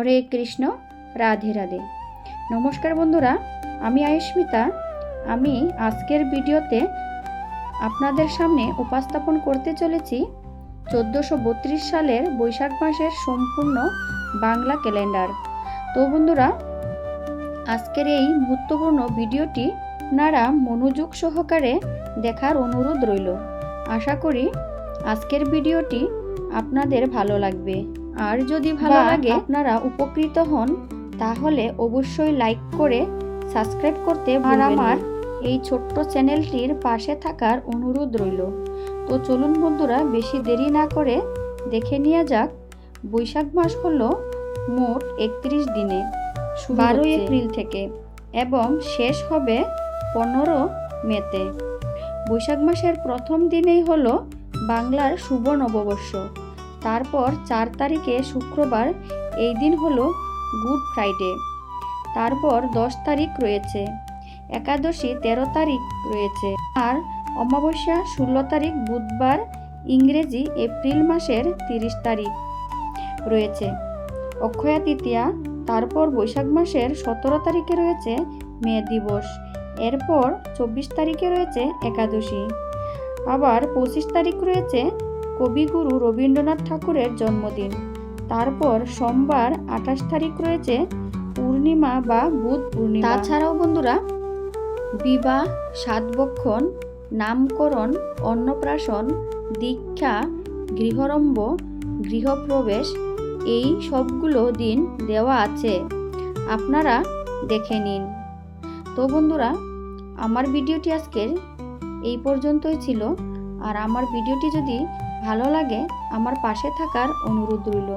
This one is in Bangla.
হরে কৃষ্ণ, রাধে রাধে। নমস্কার বন্ধুরা, আমি আয়ুস্মিতা। আমি আজকের ভিডিওতে আপনাদের সামনে উপস্থাপন করতে চলেছি চোদ্দোশো বত্রিশ সালের বৈশাখ মাসের সম্পূর্ণ বাংলা ক্যালেন্ডার। তো বন্ধুরা, আজকের এই গুরুত্বপূর্ণ ভিডিওটি আপনারা মনোযোগ সহকারে দেখার অনুরোধ রইল। আশা করি আজকের ভিডিওটি আপনাদের ভালো লাগবে। আর যদি ভালো লাগে আপনারা উপকৃত হন তাহলে অবশ্যই লাইক করে সাবস্ক্রাইব করতে আর আমার এই ছোট্ট চ্যানেলটির পাশে থাকার অনুরোধ রইল। তো চলুন বন্ধুরা বেশি দেরি না করে দেখে নেওয়া যাক। বৈশাখ মাস হলো মোট একত্রিশ দিনে বারোই এপ্রিল থেকে এবং শেষ হবে পনেরো মেতে। বৈশাখ মাসের প্রথম দিনেই হলো বাংলার শুভ নববর্ষ। তারপর চার তারিখে শুক্রবার, এই দিন হলো গুড ফ্রাইডে। তারপর দশ তারিখ রয়েছে। একাদশী তেরো তারিখ রয়েছে। আর অমাবস্যা ষোলো তারিখ বুধবার, ইংরেজি এপ্রিল মাসের তিরিশ তারিখ রয়েছে। অক্ষয়া তৃতীয়া, তারপর বৈশাখ মাসের সতেরো তারিখে রয়েছে মে দিবস। এরপর চব্বিশ তারিখে রয়েছে একাদশী। আবার পঁচিশ তারিখ রয়েছে কবিগুরু রবীন্দ্রনাথ ঠাকুরের জন্মদিন। তারপর সোমবার আঠাশ তারিখ রয়েছে পূর্ণিমা বা বুধ পূর্ণিমা। তাছাড়াও বন্ধুরা, বিবাহ, সাতবক্ষণ, নামকরণ, অন্নপ্রাশন, দীক্ষা, গৃহরম্ভ, গৃহপ্রবেশ, এই সবগুলো দিন দেওয়া আছে। আপনারা দেখে নিন। তো বন্ধুরা, আমার ভিডিওটি আজকের এই পর্যন্তই ছিল। আর আমার ভিডিওটি যদি ভালো লাগে আমার পাশে থাকার অনুরোধ রইল।